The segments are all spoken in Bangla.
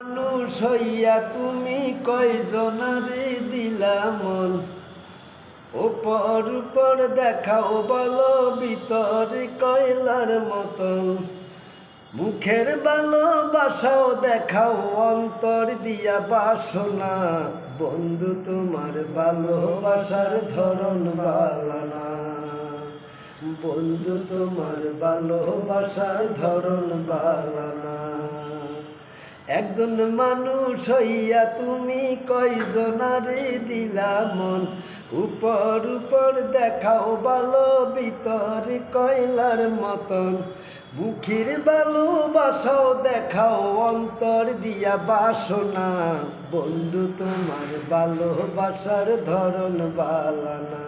মানুষ হইয়া তুমি কয়জনারে দিলা মন? উপর উপর দেখাও বলো, ভিতর কয়লার মতন। মুখের ভালোবাসাও দেখাও, অন্তর দিয়া বাসনা। বন্ধু, তোমার ভালোবাসার ধরন বালানা বন্ধু, তোমার ভালোবাসার ধরন বালানা একজন মানুষ হইয়া তুমি কয়জনারে দিলা মন? উপর উপর দেখাও ভালো ভিতর কয়লার মতন। মুখের ভালোবাসাও দেখাও অন্তর দিয়া বাসনা। বন্ধু তোমার ভালোবাসার ধরন বালানা।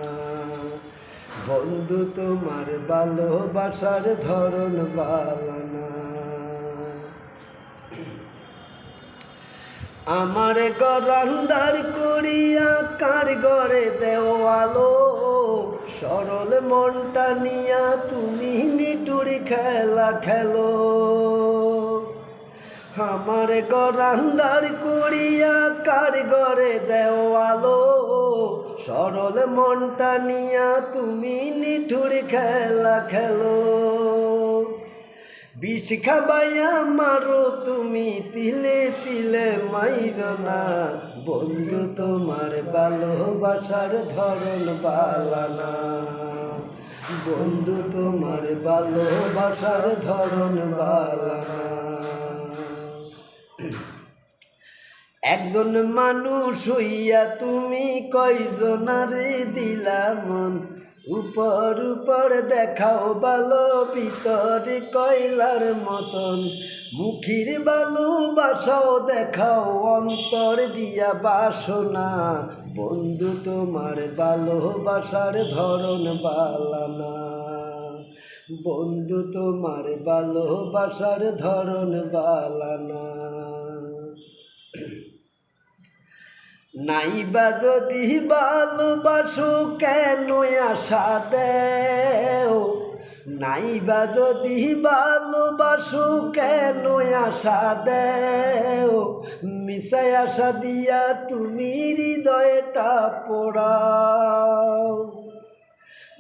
বন্ধু তোমার ভালোবাসার ধরন বালানা। আমার গরান্দার করিয়া কার গড়ে দেওয়ালো সরল মনটা নিয়া তুমি নিটুরি খেলা খেলো। আমার গরান্দার করিয়া কার গড়ে দেওয়ালো সরল মনটা নিয়া তুমি নিঠুরি খেলা খেলো। বিষ খাবাইয়া মারো তুমি, তিলে তিলে মাইর না। বন্ধু, তোমার ভালোবাসার ধরন বালানা বন্ধু, তোমার ভালোবাসার ধরন বালানা একজন মানুষ হইয়া তুমি কয়জনারে দিলা মন উপর উপর দেখাও ভালো ভিতরে কয়লার মতন। মুখির ভালোবাসাও দেখাও, অন্তর দিয়া বাসনা। বন্ধু, তোমার ভালোবাসার ধরন বালানা। বন্ধু, তোমার ভালোবাসার ধরন বালানা। নাইবা যদি ভালোবাসো কেন আশা দেও? নাইবা যদি ভালোবাসো কেন আশা দেও? মিশাই আশা দিয়া তুমি হৃদয়টা পোড়াও।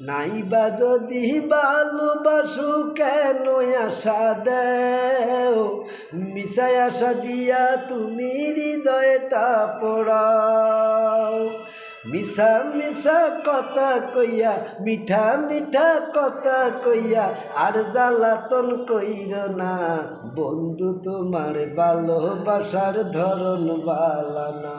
নাইবা যদি ভালোবাসো কেন আশা দেও? মিশাই আশা দিয়া তুমি হৃদয়টা পড়াও। মিশা মিশা কথা কইয়া, মিঠা মিঠা কথা কইয়া, আর জ্বালাতন কইর না। বন্ধু তোমার ভালোবাসার ধরন বালানা